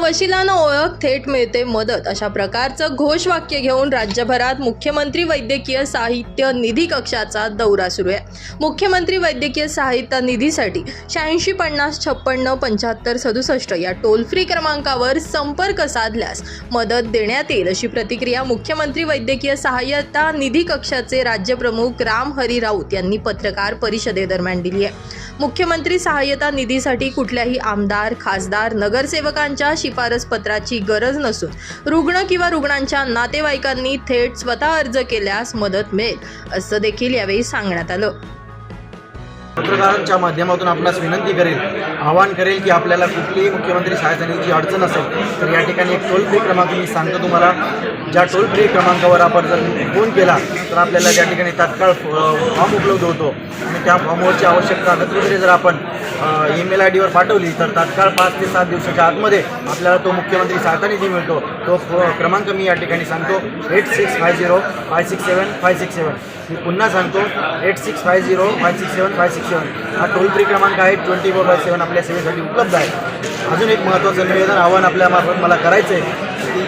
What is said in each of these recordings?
वशिलांना ओळख थेट मिळते मदत अशा प्रकारचं घोषवाक्य घेऊन राज्यभरात मुख्यमंत्री वैद्यकीय साहित्य निधी कक्षाचा दौरा सुरू आहे. मुख्यमंत्री वैद्यकीय साहित्य निधीसाठी शहाऐंशी पन्नास छप्पन्न पंच्याहत्तर सदुसष्ट या टोल फ्री क्रमांकावर संपर्क साधल्यास मदत देण्यात येईल अशी प्रतिक्रिया मुख्यमंत्री वैद्यकीय सहाय्यता निधी कक्षाचे राज्यप्रमुख राम हरी राऊत यांनी पत्रकार परिषदेदरम्यान दिली आहे. मुख्यमंत्री सहाय्यता निधीसाठी कुठल्याही आमदार खासदार नगरसेवकांच्या शिफारस पत्राची गरज नसून रुग्ण किंवा रुग्णांच्या नातेवाईकांनी थेट स्वतः अर्ज केल्यास मदत मिळेल असं देखील यावेळी सांगण्यात आलं. पत्रकारांच्या माध्यमातून आपणास विनंती करेल आवाहन करेल की आपल्याला कुठलीही मुख्यमंत्री सहायता निधीची अडचण असेल तर या ठिकाणी एक टोल फ्री क्रमांक मी सांगतो तुम्हाला. ज्या टोल फ्री क्रमांकावर आपण जर फोन केला तर आपल्याला त्या ठिकाणी तात्काळ फॉर्म उपलब्ध होतो. आणि त्या फॉर्मवरची आवश्यक कागदपत्रे जर आपण ईमेल आय डीवर पाठवली तर तात्काळ पाच ते सात दिवसाच्या आतमध्ये आपल्याला तो मुख्यमंत्री सहायता निधी मिळतो. तो क्रमांक मी या ठिकाणी सांगतो. Eight six five zero five six seven five six seven. मी पुन्हा सांगतो. Eight six five zero five six seven five six seven हा टोल फ्री क्रमांक आहे. ट्वेंटी फोर बाय सेवन आपल्या सेवेसाठी उपलब्ध आहे. अजून एक महत्त्वाचं निवेदन आव्हान आपल्यामार्फत मला करायचं आहे की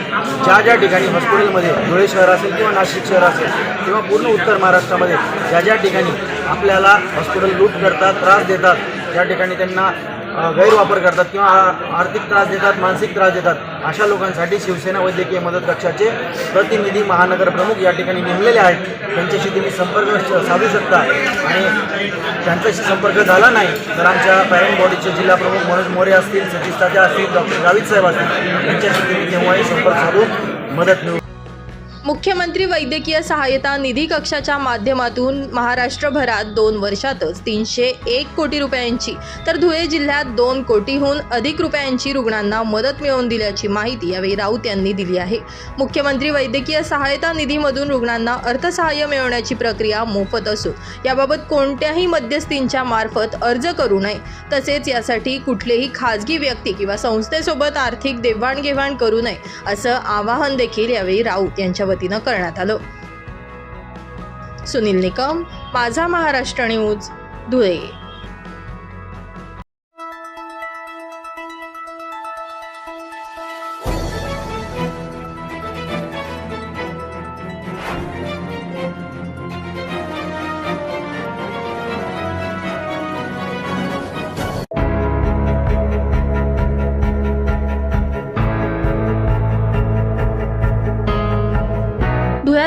ज्या ज्या ठिकाणी हॉस्पिटलमध्ये धुळे शहर असेल किंवा नाशिक शहर असेल किंवा पूर्ण उत्तर महाराष्ट्रामध्ये ज्या ज्या ठिकाणी आपल्याला हॉस्पिटल लूट करतात त्रास देतात ज्या ठिकाणी त्यांना गैरवापर करतात किंवा आर्थिक त्रास देतात मानसिक त्रास देतात अशा लोकांसाठी शिवसेना वैद्यकीय मदत कक्षाचे प्रतिनिधी महानगर प्रमुख या ठिकाणी नेमलेले आहेत. त्यांच्याशी तुम्ही संपर्क साधू शकता. आणि त्यांच्याशी संपर्क झाला नाही तर आमच्या पॅरेंट बॉडीचे जिल्हा प्रमुख मनोज मोरे असतील सतीश तात्या असतील डॉक्टर गावित साहेब असतील यांच्याशी तुम्ही केव्हाही संपर्क साधून मदत मिळू मुख्यमंत्री वैद्यकीय सहाय्यता निधी कक्षाच्या माध्यमातून महाराष्ट्रभरात दोन वर्षातच तीनशे एक कोटी रुपयांची तर धुळे जिल्ह्यात दोन कोटीहून अधिक रुपयांची रुग्णांना मदत मिळवून दिल्याची माहिती यावेळी राऊत यांनी दिली आहे. मुख्यमंत्री वैद्यकीय सहायता निधीमधून रुग्णांना अर्थसहाय्य मिळवण्याची प्रक्रिया मोफत असून याबाबत कोणत्याही मध्यस्थींच्या मार्फत अर्ज करू नये. तसेच यासाठी कुठलेही खाजगी व्यक्ती किंवा संस्थेसोबत आर्थिक देवाणघेवाण करू नये असं आवाहन देखील यावेळी राऊत यांच्यावर वतीनं करण्यात आलं. सुनील निकम माझा महाराष्ट्र न्यूज धुळे.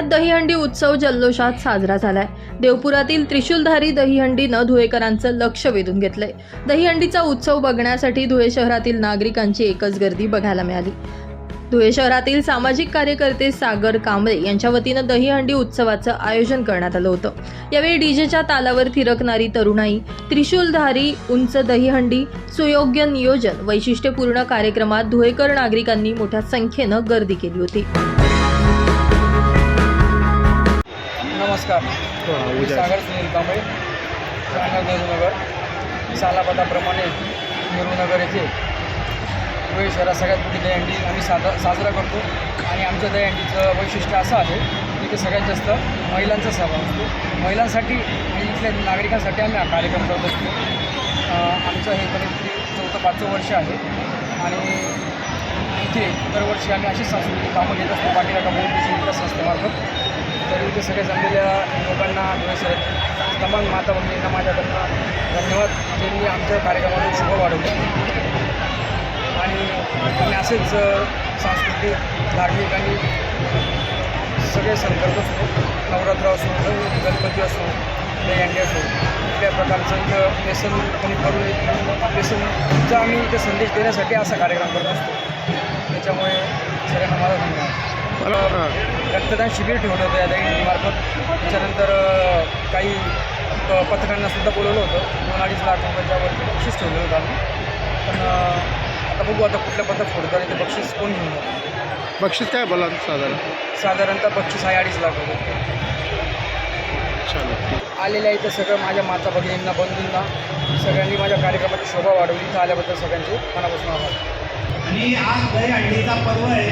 पुण्यात दहीहंडी उत्सव जल्लोषात साजरा झालाय. देवपुरातील त्रिशूलधारी दहीहंडीनं धुळेकरांचं लक्ष वेधून घेतलंय. दहीहंडीचा उत्सव बघण्यासाठी धुळे शहरातील नागरिकांची एकच गर्दी बघायला मिळाली. धुळे शहरातील सामाजिक कार्यकर्ते सागर कांबळे यांच्या वतीनं दहीहंडी उत्सवाचं आयोजन करण्यात आलं होतं. यावेळी डीजेच्या तालावर थिरकणारी तरुणाई त्रिशूलधारी उंच दहीहंडी सुयोग्य नियोजन वैशिष्ट्यपूर्ण कार्यक्रमात धुळेकर नागरिकांनी मोठ्या संख्येनं गर्दी केली होती. नमस्कार. मी सागर सुनील कांबळे राहणार नेहरूनगर सालापदाप्रमाणे नेहरूनगर येथे धुळे शहरात सगळ्यात मोठी दहीहंडी आम्ही साधा साजरा करतो. आणि आमच्या दहीहंडीचं वैशिष्ट्य असं आहे की ते सगळ्यात जास्त महिलांचा सहभाग असतो. महिलांसाठी आणि इथल्या नागरिकांसाठी आम्ही हा कार्यक्रम करत असतो. आमचं हे कमीत चौथं पाचवं वर्ष आहे. आणि इथे दरवर्षी आम्ही अशीच सांस्कृतिक कामं घेत असतो. पाठीराखा फाउंडेशन विकास संस्थेमार्फत. तर इथे सगळ्या जमलेल्या लोकांना सर तमाम माता भगिनींना माझ्याकडनं धन्यवाद. ज्यांनी आमच्या कार्यक्रमातून शुभ वाढवलं. आणि आम्ही असेच सांस्कृतिक धार्मिक आणि सगळे सण करत असतो नवरात्र असो गणपती असो दहीहंडी असो कुठल्या प्रकारचं इथं व्यसन कोणी करून व्यसनचा आम्ही इथं संदेश देण्यासाठी असा कार्यक्रम करत असतो. त्याच्यामुळे सगळ्यांना माझा धन्यवाद. रक्तदान शिबिर ठेवलं होतं या दहीहंडीमार्फत त्याच्यानंतर काही पथकांना सुद्धा बोलवलं होतं. दोन अडीच लाख रुपयाच्या वरती बक्षीस ठेवलं होतं आम्ही. पण आता बघू आता कुठल्या पद्धत फोडतं आणि ते बक्षीस कोण घेऊन जातं. बक्षीस काय बोला साधारण? साधारणतः बक्षीस आहे अडीच लाख रुपये. चालेल. आलेल्या इथं सगळं माझ्या माता भगिनींना बंधूंना सगळ्यांनी माझ्या कार्यक्रमाची शोभा वाढवली. इथं आल्याबद्दल सगळ्यांचे मनापासून आभार. आणि आज दहीहंडीचा पर्व आहे.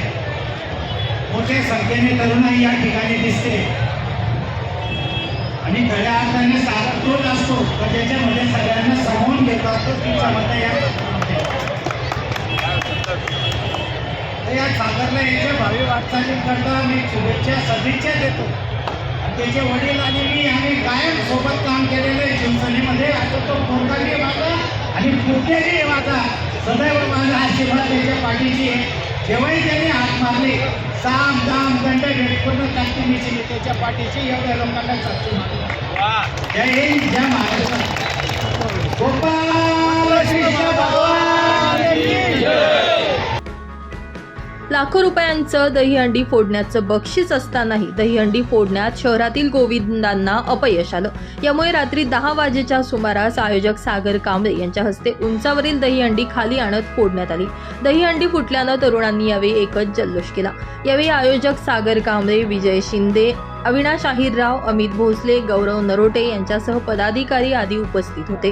मोठ्या संख्येने तरुणाई या ठिकाणी दिसते. आणि खऱ्या अर्थाने सारा तोच असतो तर त्याच्यामध्ये सगळ्यांना सामावून घेत असतो तिच्यामध्ये या या सागरला यांच्या भावी वाटचालीकरता मी शुभेच्छा सदिच्छा देतो. त्याचे वडील आणि मी आम्ही कायम सोबत काम केलेलं आहे. शिवसेनेमध्ये आता तो कोणताही माझा आणि कुठल्याही माझा. सदैव माझा. आशीर्वाद त्याच्या पाठीशी आहे. जेव्हाही त्यांनी हात मारले साम दाम दंड पूर्ण ताकदीनिशी त्याच्या पाठीशी एवढ्या लोकांना साक्षी मारली. जय हिंद जय महाराष्ट्र गोपाल कृष्ण भगवान. लाखो रुपयांचं दहीहंडी फोडण्याचं बक्षीस असतानाही दहीहंडी फोडण्यात शहरातील गोविंदांना अपयश आलं. यामुळे रात्री दहा वाजेच्या सुमारास आयोजक सागर कांबळे यांच्या हस्ते उंचावरील दहीहंडी खाली आणत फोडण्यात आली. दहीहंडी फुटल्यानं तरुणांनी यावेळी एकच जल्लोष केला. यावेळी आयोजक सागर कांबळे विजय शिंदे अविनाश आहिरराव अमित भोसले गौरव नरोटे यांच्यासह पदाधिकारी आदी उपस्थित होते.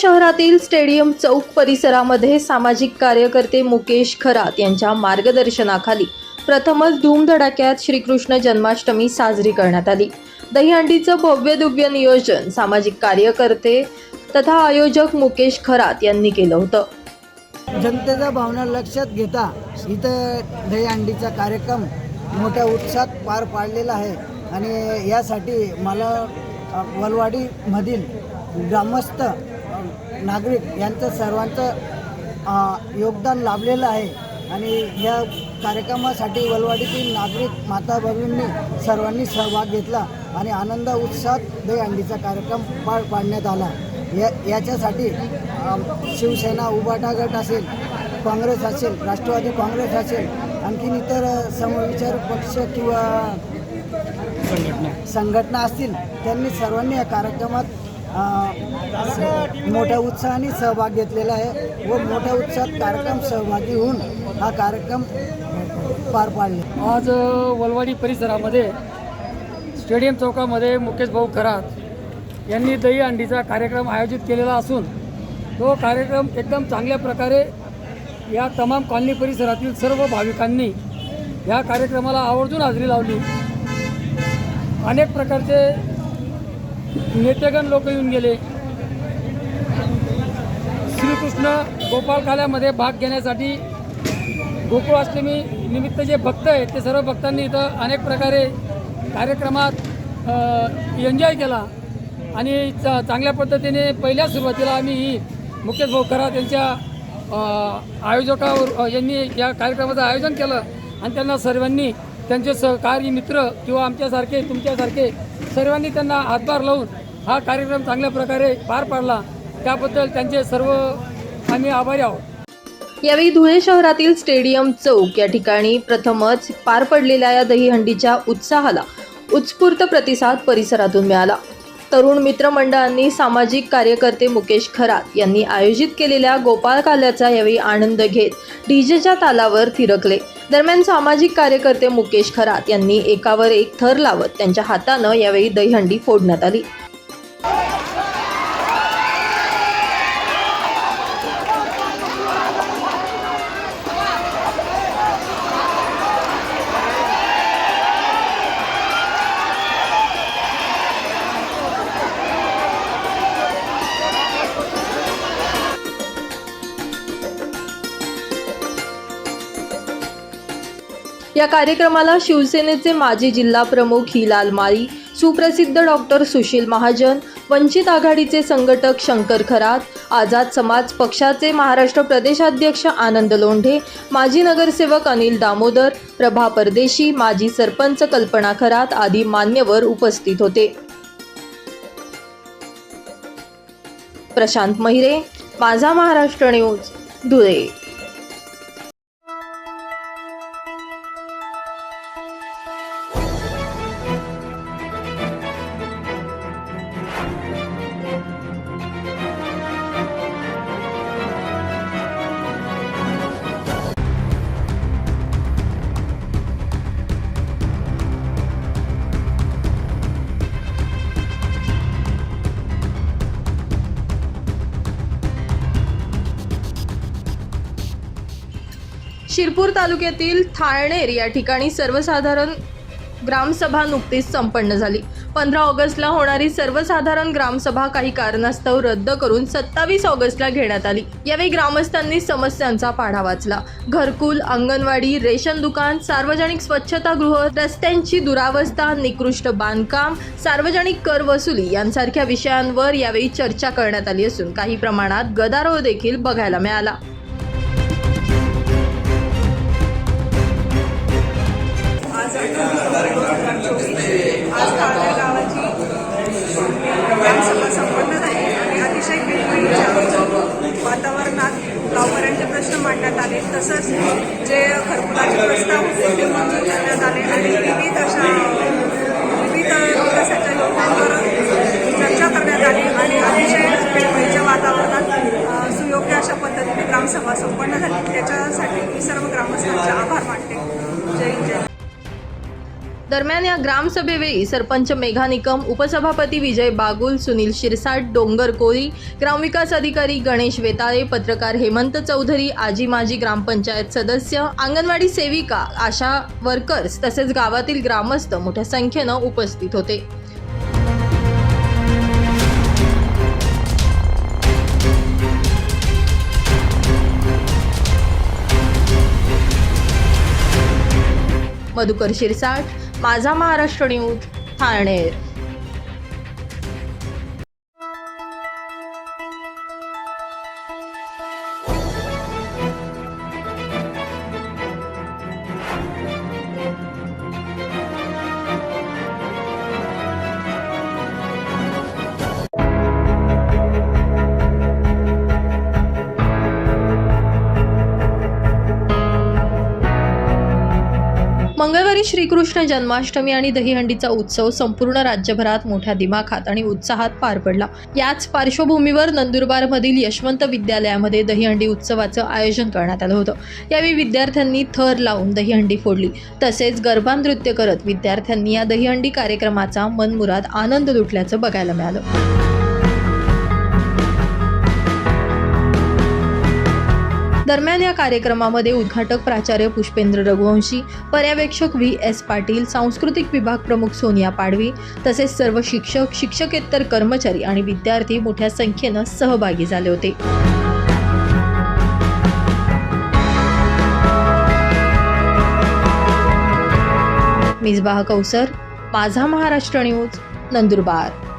शहरातील स्टेडियम चौक परिसरामध्ये सामाजिक कार्यकर्ते मुकेश खरात यांच्या मार्गदर्शनाखाली प्रथमच धूमधडाक्यात श्रीकृष्ण जन्माष्टमी साजरी करण्यात आली. दहीहंडीचं भव्य दिव्य नियोजन सामाजिक कार्यकर्ते तथा आयोजक मुकेश खरात यांनी केलं होतं. जनतेच्या भावना लक्षात घेता इथं दहीहंडीचा कार्यक्रम मोठ्या उत्साहात पार पाडलेला आहे. आणि यासाठी मला वलवाडीमधील ग्रामस्थ नागरिक यांचं सर्वांचं योगदान लाभलेलं आहे. आणि या कार्यक्रमासाठी वलवाडीतील नागरिक माता भगिनींनी सर्वांनी सहभाग घेतला आणि आनंद उत्साहात दहीहंडीचा कार्यक्रम पार पाडण्यात आला. या याच्यासाठी शिवसेना उबाटा गट असेल काँग्रेस असेल राष्ट्रवादी काँग्रेस असेल आणखीन इतर समविचार पक्ष किंवा संघटना असतील त्यांनी सर्वांनी या कार्यक्रमात मोठ्या उत्साहाने सहभाग घेतलेला आहे व मोठ्या उत्साहात कार्यक्रम सहभागी होऊन हा कार्यक्रम पार पाडले. आज वलवाडी परिसरामध्ये स्टेडियम चौकामध्ये मुकेश भाऊ खरात यांनी दहीहंडीचा कार्यक्रम आयोजित केलेला असून तो कार्यक्रम एकदम चांगल्या प्रकारे या तमाम कॉलनी परिसरातील सर्व भाविकांनी या कार्यक्रमाला आवर्जून हजेरी लावली. अनेक प्रकारचे नेतेगण लोक येऊन गेले. श्रीकृष्ण गोपाळखाल्यामध्ये भाग घेण्यासाठी गोकुळाष्टमी निमित्त जे भक्त आहेत ते सर्व भक्तांनी इथं अनेक प्रकारे कार्यक्रमात एन्जॉय केला. आणि च चांगल्या पद्धतीने पहिल्या सुरुवातीला आम्ही ही मुकेश भाऊ खरात यांच्या आयोजकावर यांनी या कार्यक्रमाचं आयोजन केलं. आणि त्यांना सर्वांनी त्यांचे सहकारी मित्र किंवा आमच्यासारखे तुमच्यासारखे सर्वांनी त्यांना हातभार लावून हा कार्यक्रम चांगल्या प्रकारे पार पाडला. त्याबद्दल त्यांचे सर्व आम्ही आभारी आहोत. यावेळी धुळे शहरातील स्टेडियम चौक या ठिकाणी प्रथमच पार पडलेल्या या दहीहंडीच्या उत्साहाला उत्स्फूर्त प्रतिसाद परिसरातून मिळाला. तरुण मित्रमंडळांनी सामाजिक कार्यकर्ते मुकेश खरात यांनी आयोजित केलेल्या गोपाळ काल्याचा यावेळी आनंद घेत डीजेच्या तालावर थिरकले. दरम्यान सामाजिक कार्यकर्ते मुकेश खरात यांनी एकावर एक थर लावत त्यांच्या हातानं यावेळी दहीहंडी फोडण्यात आली. या कार्यक्रमाला शिवसेनेचे माजी जिल्हा प्रमुख हिलाल माळी सुप्रसिद्ध डॉक्टर सुशील महाजन वंचित आघाडीचे संघटक शंकर खरात आझाद समाज पक्षाचे महाराष्ट्र प्रदेशाध्यक्ष आनंद लोंढे माजी नगरसेवक अनिल दामोदर प्रभा परदेशी माजी सरपंच कल्पना खरात आदी मान्यवर उपस्थित होते. प्रशांत महिरे माझा महाराष्ट्र न्यूज धुळे. शिरपूर तालुक्यातील थाळनेर या ठिकाणी सर्वसाधारण ग्रामसभा नुकतीच संपन्न झाली. पंधरा ऑगस्टला होणारी सर्वसाधारण ग्रामसभा काही कारणास्तव रद्द करून सत्तावीस ऑगस्टला घेण्यात आली. यावेळी ग्रामस्थांनी समस्यांचा पाढा वाचला. घरकुल अंगणवाडी रेशन दुकान सार्वजनिक स्वच्छतागृह रस्त्यांची दुरावस्था निकृष्ट बांधकाम सार्वजनिक कर वसुली यांसारख्या विषयांवर यावेळी चर्चा करण्यात आली असून काही प्रमाणात गदारोळ देखील बघायला मिळाला. आज काळ्या गावाची ग्रामसभा संपन्न झाली आणि अतिशय किटकिटीच्या वातावरणात गावकऱ्यांचे प्रश्न मांडण्यात आले तसंच जे घरकुलाचे प्रस्ताव होते ते मंजूर करण्यात आले आणि विविध अशा विविध विकासाच्या योजनांवर चर्चा करण्यात आली आणि अतिशय किटकिटीच्या वातावरणात ग्रामसभेवेळी सरपंच मेघा निकम उपसभापती विजय बागुल सुनील शिरसाट डोंगर कोळी ग्रामविकास अधिकारी गणेश वेताळे पत्रकार हेमंत चौधरी आजी माजी ग्रामपंचायत सदस्य अंगणवाडी सेविका आशा वर्कर्स तसेच गावातील ग्रामस्थ मोठ्या संख्येनं उपस्थित होते. मधुकर शिरसाट माझा महाराष्ट्र न्यूज ठाणेर मंगळवारी श्रीकृष्ण जन्माष्टमी आणि दहीहंडीचा उत्सव संपूर्ण राज्यभरात मोठ्या दिमाखात आणि उत्साहात पार पडला. याच पार्श्वभूमीवर नंदुरबारमधील यशवंत विद्यालयामध्ये दहीहंडी उत्सवाचं आयोजन करण्यात आलं होतं. यावेळी विद्यार्थ्यांनी थर लावून दहीहंडी फोडली. तसेच गरबा नृत्य करत विद्यार्थ्यांनी या दहीहंडी कार्यक्रमाचा मनमुराद आनंद लुटल्याचं बघायला मिळालं. दरम्यान या कार्यक्रमामध्ये उद्घाटक प्राचार्य पुष्पेंद्र रघुवंशी पर्यवेक्षक व्ही एस पाटील सांस्कृतिक विभाग प्रमुख सोनिया पाडवी तसेच सर्व शिक्षक शिक्षकेतर कर्मचारी आणि विद्यार्थी मोठ्या संख्येनं सहभागी झाले होते. मिसबाह कौसर माझा महाराष्ट्र न्यूज नंदुरबार.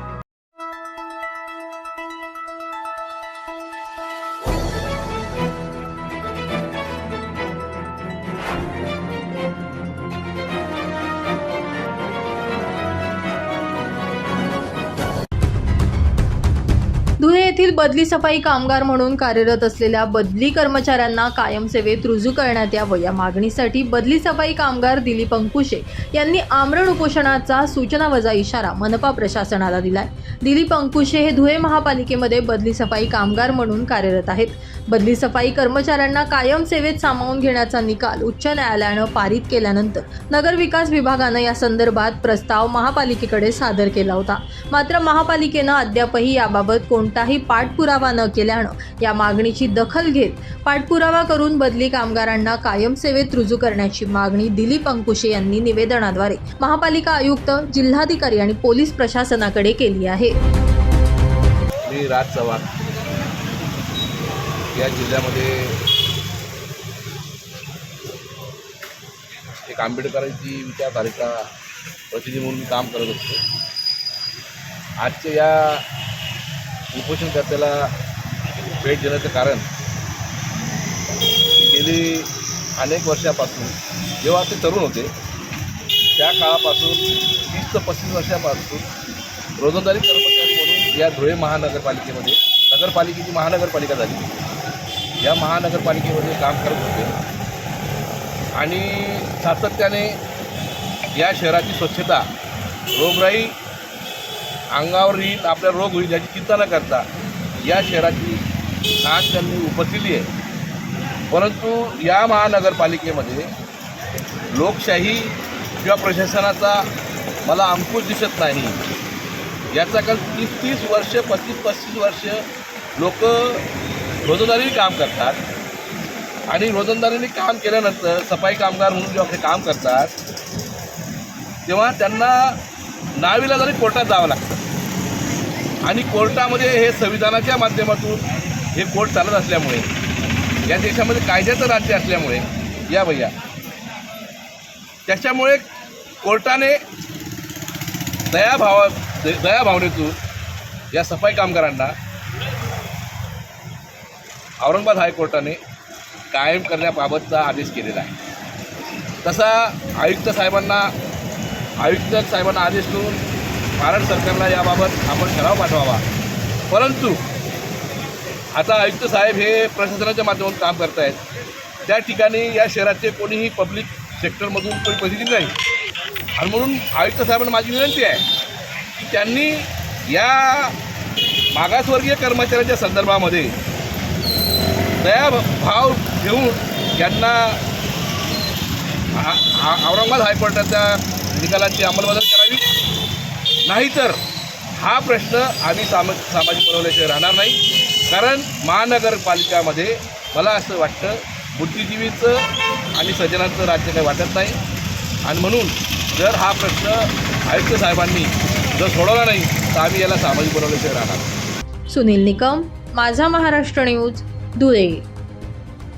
धुळे येथील बदली सफाई कामगार म्हणून कार्यरत असलेल्या बदली कर्मचाऱ्यांना कायमसेवेत रुजू करण्यात यावं. या मागणीसाठी बदली सफाई कामगार दिलीप अंकुशे यांनी आमरण उपोषणाचा सूचनावजा इशारा मनपा प्रशासनाला दिलाय. दिलीप अंकुशे हे धुळे महापालिकेमध्ये बदली सफाई कामगार म्हणून कार्यरत आहेत. बदली सफाई कर्मचाऱ्यांना कायम सेवेत सामावून घेण्याचा निकाल उच्च न्यायालयानं पारित केल्यानंतर नगरविकास विभागानं या संदर्भात प्रस्ताव महापालिकेकडे सादर केला होता. मात्र महापालिकेनं अद्यापही याबाबत कोणताही पाठपुरावा न केल्यानं या मागणीची दखल घेत पाठपुरावा करून बदली कामगारांना कायम सेवेत रुजू करण्याची मागणी दिलीप अंकुशे यांनी निवेदनाद्वारे महापालिका आयुक्त जिल्हाधिकारी आणि पोलीस प्रशासनाकडे केली आहे. मी राज चव्हाण. या जिल्ह्यामध्ये एक आंबेडकरांची विचारधारेचा प्रतिनिधी म्हणून मी काम करत असतो. आजच्या या उपोषणकर्त्याला भेट देण्याचं कारण गेली अनेक वर्षापासून जेव्हा ते तरुण होते त्या काळापासून तीस ते पस्तीस वर्षापासून रोजंदारी कर्मचारी म्हणून या धुळे महानगरपालिकेमध्ये नगरपालिकेची महानगरपालिका झाली. या महानगरपालिकेमध्ये काम करत होते. आणि सातत्याने या शहराची स्वच्छता रोगराई अंगावर येईल आपल्या रोग होईल याची चिंता न करता या शहराची छान त्यांनी उपसलेली आहे. परंतु या महानगरपालिकेमध्ये लोकशाही किंवा प्रशासनाचा मला अंकुश दिसत नाही. याचा काल तीस तीस वर्ष पस्तीस पस्तीस वर्ष लोक रोजंदारीने काम करतात. आणि रोजंदारीने काम केल्यानंतर सफाई कामगार म्हणून जेव्हा ते काम करतात तेव्हा त्यांना नाविलाजाने कोर्टात जावं लागतं आणि कोर्टामध्ये हे संविधानाच्या माध्यमातून हे कोर्ट चालत असल्यामुळे या देशामध्ये कायद्याचं राज्य असल्यामुळे या भैया. त्याच्यामुळे कोर्टाने दयाभावा दयाभावनेतून या सफाई कामगारांना औरंगाबाद हायकोर्टाने कायम करण्याबाबतचा आदेश केलेला आहे. तसा आयुक्त साहेबांना आयुक्त साहेबांना आदेश करून भारत सरकारला याबाबत आपण ठराव पाठवावा. परंतु आता आयुक्त साहेब हे प्रशासनाच्या माध्यमातून काम करत आहेत त्या ठिकाणी या शहराचे कोणीही पब्लिक सेक्टरमधून कोणी प्रतिनिधी नाही. आणि म्हणून आयुक्त साहेबांना माझी विनंती आहे की त्यांनी या मागासवर्गीय कर्मचाऱ्यांच्या संदर्भामध्ये दया भाव घेऊन यांना औरंगाबाद हायकोर्टाच्या निकालाची अंमलबजावणी करावी. नाहीतर हा प्रश्न आम्ही साम सामाजिक बनवल्याशिवाय राहणार नाही. कारण महानगरपालिकामध्ये मला असं वाटतं बुद्धिजीवीचं आणि सज्जनांचं राज्य काही वाटत नाही. आणि म्हणून जर हा प्रश्न आयुक्त साहेबांनी जर सोडवला नाही तर आम्ही याला सामाजिक बनवल्याशिवाय राहणार सुनील निकम माझा महाराष्ट्र न्यूज धुळे